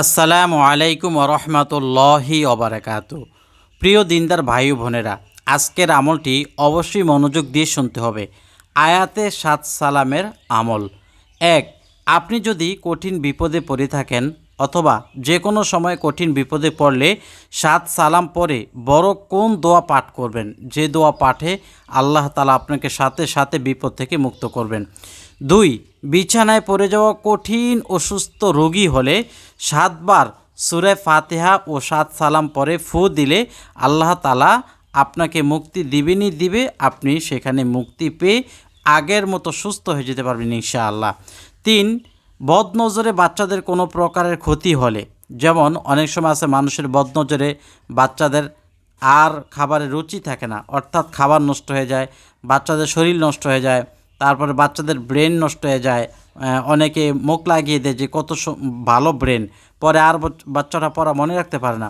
আসসালামু আলাইকুম রহমতুল্লাহি অবরাকাত প্রিয় দিনদার ভাই বোনেরা, আজকের আমলটি অবশ্যই মনোযোগ দিয়ে শুনতে হবে। আয়াতে সাত সালামের আমল। এক, আপনি যদি কঠিন বিপদে পড়ে থাকেন অথবা যে কোনো সময় কঠিন বিপদে পড়লে সাত সালাম পরে বড় কোন দোয়া পাঠ করবেন? যে দোয়া পাঠে আল্লাহ তালা আপনাকে সাথে সাথে বিপদ থেকে মুক্ত করবেন। দুই, বিছানায় পড়ে যাওয়া কঠিন অসুস্থ রোগী হলে সাতবার সুরে ফাতেহা ও সাত সালাম পরে ফু দিলে আল্লাহ তালা আপনাকে মুক্তি দিবেনই দিবে, আপনি সেখানে মুক্তি পেয়ে আগের মতো সুস্থ হয়ে যেতে পারবেন ইনশাআল্লাহ। তিন, বদনজরে বাচ্চাদের কোনো প্রকারের ক্ষতি হলে, যেমন অনেক সময় আছে মানুষের বদনজরে বাচ্চাদের আর খাবারের রুচি থাকে না, অর্থাৎ খাবার নষ্ট হয়ে যায়, বাচ্চাদের শরীর নষ্ট হয়ে যায় তারপরে বাচ্চাদের ব্রেন নষ্ট হয়ে যায় অনেকে মুখ লাগিয়ে দেয় যে কত ভালো ব্রেন, পরে আর বাচ্চারা পড়া মনে রাখতে পারে না।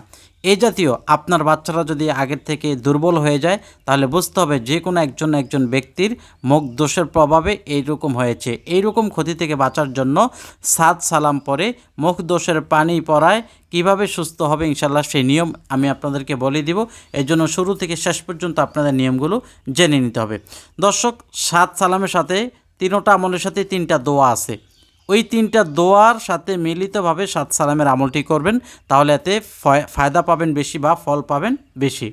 এই জাতীয় আপনার বাচ্চারা যদি আগের থেকে দুর্বল হয়ে যায়, তাহলে বুঝতে হবে যে কোনো একজন একজন ব্যক্তির মুখ দোষের প্রভাবে এইরকম হয়েছে। এইরকম ক্ষতি থেকে বাঁচার জন্য সাত সালাম পরে মুখ দোষের পানি পড়ায় কীভাবে সুস্থ হবে ইনশাল্লাহ সেই নিয়ম আমি আপনাদেরকে বলে দিব। এই জন্য শুরু থেকে শেষ পর্যন্ত আপনাদের নিয়মগুলো জেনে নিতে হবে। দর্শক, সাত সালামের সাথে তিনোটা আমলের সাথে তিনটা দোয়া আছে। ওই তিনটা দোয়ার সাথে মিলিতভাবে সাত সালামের আমলটি করবেন, তাহলে এতে ফায়দা পাবেন বেশি বা ফল পাবেন বেশি।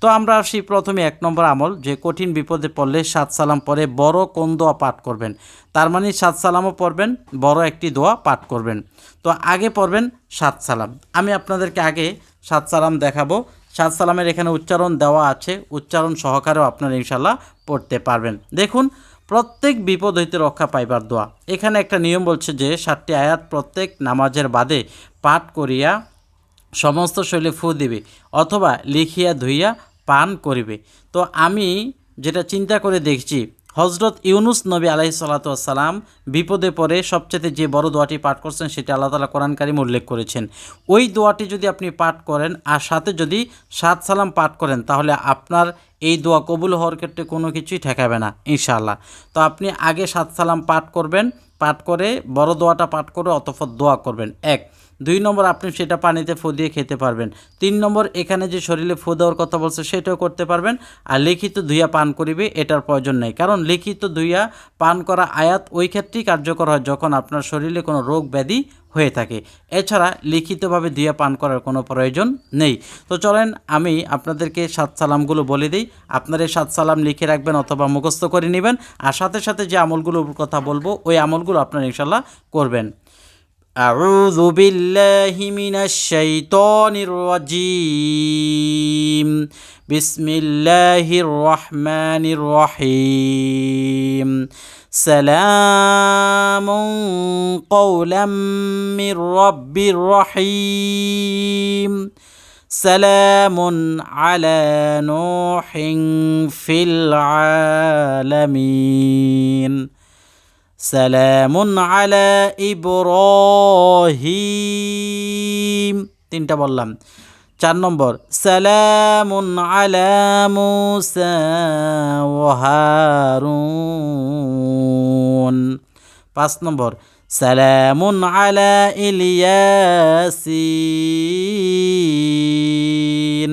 তো আমরা আসি প্রথমে এক নম্বর আমল, যে কঠিন বিপদে পড়লে সাত সালাম পরে বড় কোন দোয়া পাঠ করবেন? তার মানে সাত সালামও পড়বেন, বড় একটি দোয়া পাঠ করবেন। তো আগে পড়বেন সাত সালাম। আমি আপনাদেরকে আগে সাত সালাম দেখাবো। সাত সালামের এখানে উচ্চারণ দেওয়া আছে, উচ্চারণ সহকারেও আপনারা ইনশাল্লাহ পড়তে পারবেন। দেখুন প্রত্যেক বিপদ হইতে রক্ষা পাইবার দোয়া। এখানে একটা নিয়ম বলছে যে, সাতটি আয়াত প্রত্যেক নামাজের বাদে পাঠ করিয়া সমস্ত শৈলে ফু দিবে, অথবা লিখিয়া ধুইয়া পান করিবে। তো আমি যেটা চিন্তা করে দেখছি হজরত ইউনুস নবী আলাহি সাল্লাতাম বিপদে পড়ে সবচেয়ে যে বড় দোয়াটি পাঠ করছেন সেটি আল্লাহ তালা কোরআন কারিম উল্লেখ করেছেন। ওই দোয়াটি যদি আপনি পাঠ করেন আর সাথে যদি সাত সালাম পাঠ করেন তাহলে আপনার এই দোয়া কবুল হওয়ার ক্ষেত্রে কোনো কিছুই ঠেকাবে না, ইনশাআল্লাহ। তো আপনি আগে সাত সালাম পাঠ করবেন, পাঠ করে বড় দোয়াটা পাঠ করে অতফত দোয়া করবেন। এক দুই নম্বর আপনি সেটা পানিতে ফু দিয়ে খেতে পারবেন। তিন নম্বর, এখানে যে শরীরে ফু দেওয়ার কথা বলছে, সেটাও করতে পারবেন। আর লিখিত ধুইয়া পান করিবে, এটার প্রয়োজন নেই। কারণ লিখিত ধুইয়া পান করা আয়াত ওই ক্ষেত্রেই কার্যকর হয় যখন আপনার শরীরে কোনো রোগ ব্যাধি হয়ে থাকে। এছাড়া লিখিতভাবে ধুইয়া পান করার কোনো প্রয়োজন নেই। তো চলেন আমি আপনাদেরকে সাত সালামগুলো বলে দিই। আপনার এই সাত সালাম লিখে রাখবেন অথবা মুখস্থ করে নেবেন। আর সাথে সাথে যে আমলগুলোর কথা বলব, ওই আমলগুলো আপনারা ইনশাল্লাহ করবেন। أعوذ بالله من الشيطان الرجيم. بسم الله الرحمن الرحيم. سلام قولا من رب رحيم. سلام على نوح في العالمين. সালামুন আলা ইব্রাহিম। তিনটা বললাম। চার নম্বর, সালামুন আলা মুসা ওয়া হারুন। পাঁচ নম্বর, সালামুন আলা ইলিয়াসিন।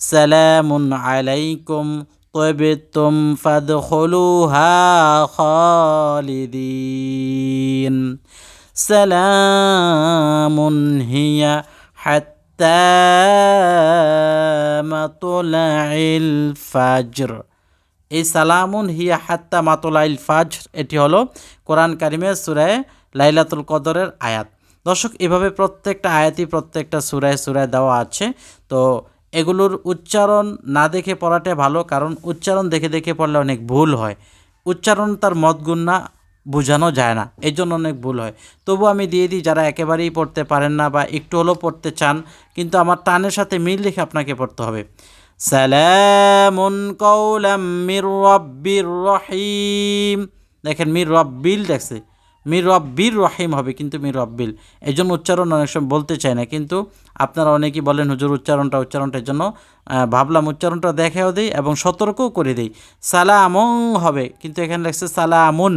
সালামুন আলাইকুম طبتم فادخلوها خالدين سلام هي حتى مطلع الفجر এই সালামুন হিয়া হাত্তা মাতুলাইল ফাজর এটি হলো কোরআন কারিমের সুরায় লাইলাতুল কদরের আয়াত দর্শক এভাবে প্রত্যেকটা আয়াতই প্রত্যেকটা সুরায় সুরায় দেওয়া আছে তো এগুলোর উচ্চারণ না দেখে পড়াটাই ভালো, কারণ উচ্চারণ দেখে দেখে পড়লে অনেক ভুল হয়। উচ্চারণ তার মতগুণ না, বোঝানো যায় না এই জন্য অনেক ভুল হয়। তবু আমি দিয়ে দিই, যারা একেবারেই পড়তে পারেন না বা একটু হলেও পড়তে চান, কিন্তু আমার টানের সাথে মিল রেখে আপনাকে পড়তে হবে। সালামুন মির দেখেন, মির রব্বিল দেখছে। মির রব্বির রহিম হবে কিন্তু মির রব্বিল এই জন্য উচ্চারণ অনেক সময় বলতে চাই না, কিন্তু আপনারা অনেকেই বলেন, হুজুর, উচ্চারণটা, উচ্চারণটার জন্য ভাবলাম উচ্চারণটা দেখাও দিই এবং সতর্কও করে দিই। সালামং হবে, কিন্তু এখানে লেখছে সালামুন।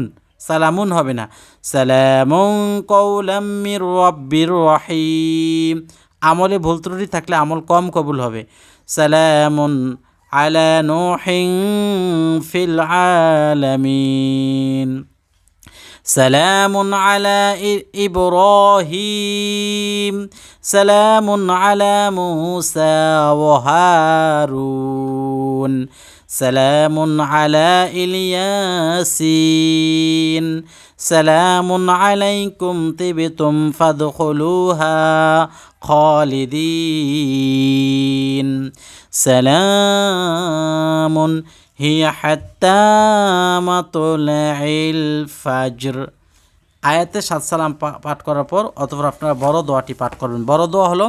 সালামুন হবে না। সালামুন কৌলাম্মির রব্বির রহিম। আমলে ভুল ত্রুটি থাকলে আমল কম কবুল হবে। সালামুন আলা নুহিন ফিল আলামিন। سلام على إ- إبراهيم سلام على موسى وهارون سلام على الياسين سلام عليكم طبتم فادخلوها خالدين سلام ফাজর। আয়াতে সাত সালাম পাঠ করার পর অতপর আপনারা বড় দোয়াটি পাঠ করবেন। বড় দোয়া হলো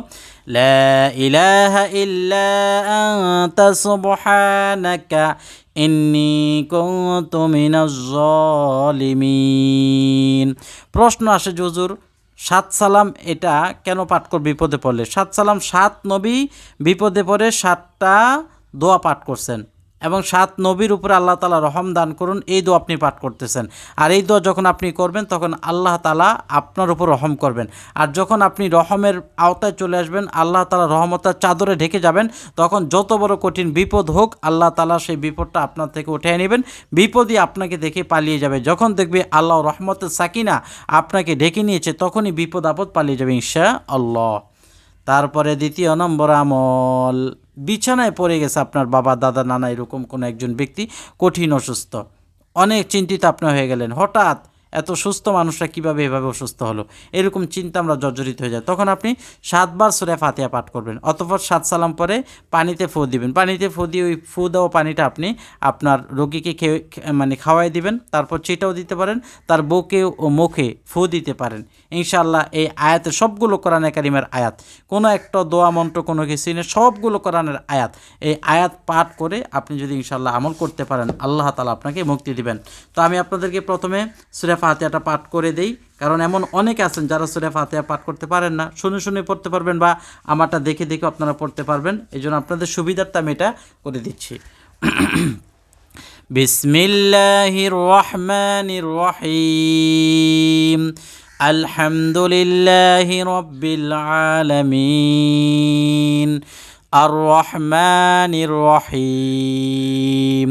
প্রশ্ন আসে যে সাত সালাম এটা কেন পাঠ কর বিপদে পড়লে? সাত সালাম সাত নবী বিপদে পড়ে সাতটা দোয়া পাঠ করছেন। এবং সাত নবীর উপরে আল্লাহ তালা রহম দান করুন। এই দোয়া আপনি পাঠ করতেছেন। আর এই দোয়া যখন আপনি করবেন, তখন আল্লাহ তালা আপনার উপর রহম করবেন। আর যখন আপনি রহমের আওতায় চলে আসবেন, আল্লাহ তালা রহমতার চাদরে ঢেকে যাবেন, তখন যত বড় কঠিন বিপদ হোক, আল্লাহ তালা সেই বিপদটা আপনার থেকে উঠিয়ে নেবেন। বিপদই আপনাকে দেখে পালিয়ে যাবে। যখন দেখবে আল্লাহ রহমতের সাকিনা আপনাকে ঢেকে নিয়েছে, তখনই বিপদ আপদ পালিয়ে যাবে ঈশা আল্লাহ তারপরে দ্বিতীয় নম্বর আমল। বিছানায় পড়ে গেছে আপনার বাবা, দাদা, নানা এরকম কোনো একজন ব্যক্তি, কঠিন অসুস্থ। অনেক চিন্তিত আপনি হয়ে গেলেন। হঠাৎ এত সুস্থ মানুষরা কীভাবে এভাবে অসুস্থ হলো? এরকম চিন্তা আমরা জর্জরিত হয়ে যায়। তখন আপনি সাতবার সুরে ফাতিহা পাঠ করবেন, অতপর সাত সালাম পরে পানিতে ফু দিবেন। পানিতে ফু দিয়ে ওই ফু দেওয়া পানিটা আপনি আপনার রোগীকে খেয়ে মানে খাওয়াই দিবেন, তারপর চিটাও দিতে পারেন, তার বুকে ও মুখে ফু দিতে পারেন। ইনশাআল্লাহ এই আয়াতের সবগুলো কোরআনে কারিমের আয়াত। কোনো একটা দোয়া মন্ত্র, কোনো কিছু নেই সবগুলো কোরআনের আয়াত। এই আয়াত পাঠ করে আপনি যদি ইনশাআল্লাহ আমল করতে পারেন, আল্লাহ তালা আপনাকে মুক্তি দিবেন। তো আমি আপনাদেরকে প্রথমে সুরে ফাতেহাটা পাঠ করে দেই। কারণ এমন অনেকে আছেন যারা সুরে ফাতেহা পাঠ করতে পারেন না। শুনে শুনে পড়তে পারবেন বা আমারটা দেখে দেখে আপনারা পড়তে পারবেন। এই জন্য আপনাদের সুবিধার্থে আমি এটা করে দিচ্ছি। বিসমিল্লাহির রহমানির রহিম আলহামদুলিল্লাহি রব্বিল আলামিন। আর রহমানির রহিম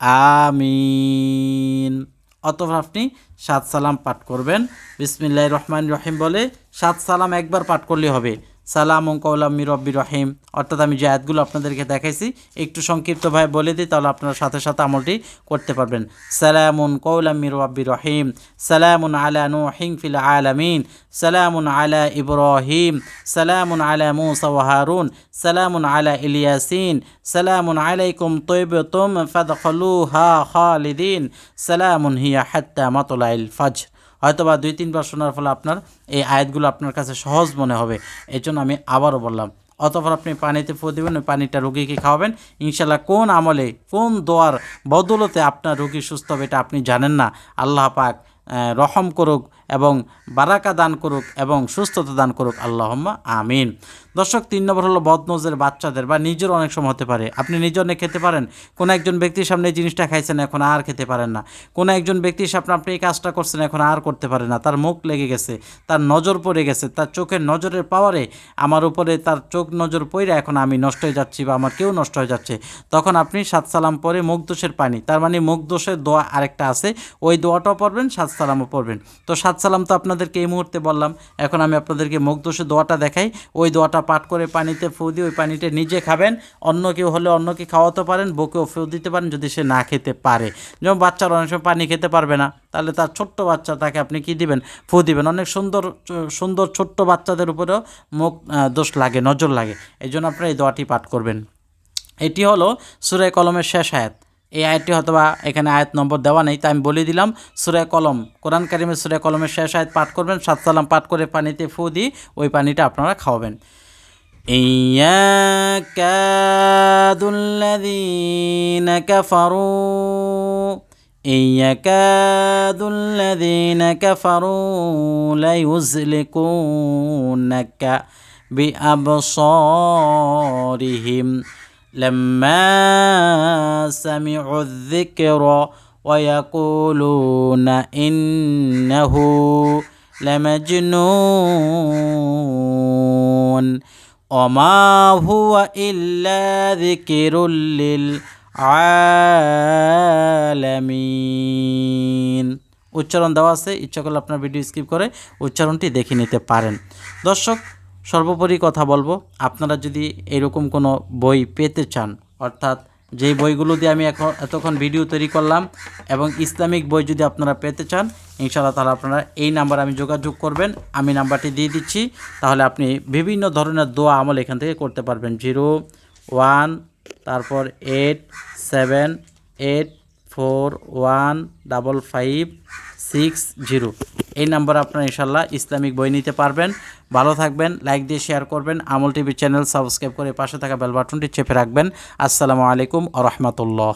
আমিন। অতঃপর আপনি সাত সালাম পাঠ করবেন। বিসমিল্লাহ রহমান রহিম বলে সাত সালাম একবার পাঠ করলে হবে। সালাম কৌলাম রব্বি রহিম। অর্থাৎ আমি যে আয়াতগুলো আপনাদেরকে দেখাইছি, একটু সংক্ষিপ্তভাবে বলে দিই, তাহলে আপনারা সাথে সাথে আমলটি করতে পারবেন। সালামুন কৌলাম রব্বি রহিম। সালামুন আলা নুহিং ফিল আলামিন। সালামুন আলা ইব্রাহিম। সালামুন আলা মুসা হারুন। সালামুন আলা ইলিয়াসিন। সালামুন আলাইকুম তৈবতুম ফাদখলুহা খালিদিন। সালামুন হিয়া হাত্তা মাতলাইল ফাজর হয়তোবা দুই তিনবার শোনার ফলে আপনার এই আয়াতগুলো আপনার কাছে সহজ মনে হবে। এই জন্য আমি আবারও বললাম, অতপর আপনি পানিতে ফু দেবেন, ওই পানিটা রুগীকে খাওয়াবেন। ইনশাল্লাহ কোন আমলে, কোন দোয়ার বদলতে আপনার রুগী সুস্থ হবে এটা আপনি জানেন না। আল্লাহ পাক রহম করুক এবং বারাকা দান করুক এবং সুস্থতা দান করুক, আল্লাহম্মা আমিন। দর্শক, তিন নম্বর হলো বদনজের বাচ্চাদের বা নিজের অনেক সময় হতে পারে। আপনি নিজে অনেক খেতে পারেন। কোনো একজন ব্যক্তির সামনে এই জিনিসটা খাইছেন, এখন আর খেতে পারেন না। কোনো একজন ব্যক্তির সামনে আপনি এই কাজটা করছেন, এখন আর করতে পারেন না। তার মুখ লেগে গেছে, তার নজর পড়ে গেছে, তার চোখের নজরের পাওয়ারে আমার উপরে তার চোখ নজর পড়ে এখন আমি নষ্ট হয়ে যাচ্ছি বা আমার কেউ নষ্ট হয়ে যাচ্ছে। তখন আপনি সাত সালাম পরে মুখ দোষের পানি। তার মানে মুখ দোষের দোয়া আরেকটা আছে। ওই দোয়াটাও পড়বেন, সাত সালামও পড়বেন। তো সাত সালাম তো আপনাদেরকে এই মুহূর্তে বললাম। এখন আমি আপনাদেরকে দোষের দোয়াটা দেখাই। ওই দোয়াটা পাঠ করে পানিতে ফু দিয়ে ওই পানিটা নিজে খাবেন। অন্য কেউ হলে অন্যকে খাওয়াতে পারেন বকেও ফু দিতে পারেন যদি সে না খেতে পারে। যেমন বাচ্চারা অনেক সময় পানি খেতে পারবে না, তাহলে তার ছোট্ট বাচ্চা তাকে আপনি কি দিবেন? ফু দিবেন। অনেক সুন্দর সুন্দর ছোট্ট বাচ্চাদের উপরেও মুখ দোষ লাগে, নজর লাগে। এই জন্য আপনারা এই দোয়াটি পাঠ করবেন। এটি হলো সুরে কলমের শেষ আয়াত। এই আয়াতটি হয়তোবা এখানে আয়াত নম্বর দেওয়া নেই তাই আমি বলে দিলাম সুরে কলম কোরআন কারিমের সুরে কলমের শেষ আয়াত পাঠ করবেন সাত সালাম পাঠ করে পানিতে ফু দিয়ে ওই পানিটা আপনারা খাওয়াবেন إياك الذين كفروا إن يكاد الذين كفروا ليزلقونك بأبصارهم لما سمعوا الذكر ويقولون إنه لمجنون وما هو إلا ذكر للعالمين উচ্চারণ দেওয়া আছে ইচ্ছা করলে আপনার ভিডিও স্কিপ করে উচ্চারণটি দেখে নিতে পারেন দর্শক সর্বোপরি কথা বলব, আপনারা যদি এরকম কোনো বই পেতে চান, অর্থাৎ যেই বইগুলো দিয়ে আমি এখন এতক্ষণ ভিডিও তৈরি করলাম এবং ইসলামিক বই যদি আপনারা পেতে চান, ইনশাআল্লাহ তাহলে আপনারা এই নাম্বার আমি যোগাযোগ করবেন, আমি নাম্বারটি দিয়ে দিচ্ছি, তাহলে আপনি বিভিন্ন ধরনের দোয়া আমল এখান থেকে করতে পারবেন। জিরো, ওয়ান, তারপর eight, seven, eight, four, one, double five, six, zero. এই নাম্বারে আপনারা ইনশাল্লাহ ইসলামিক বই নিতে পারবেন। ভালো থাকবেন লাইক দিয়ে শেয়ার করবেন, আমল টিভি চ্যানেল সাবস্ক্রাইব করে পাশে থাকা বেল বাটনটি চেপে রাখবেন। আসসালামু আলাইকুম আ রহমতুল্লাহ।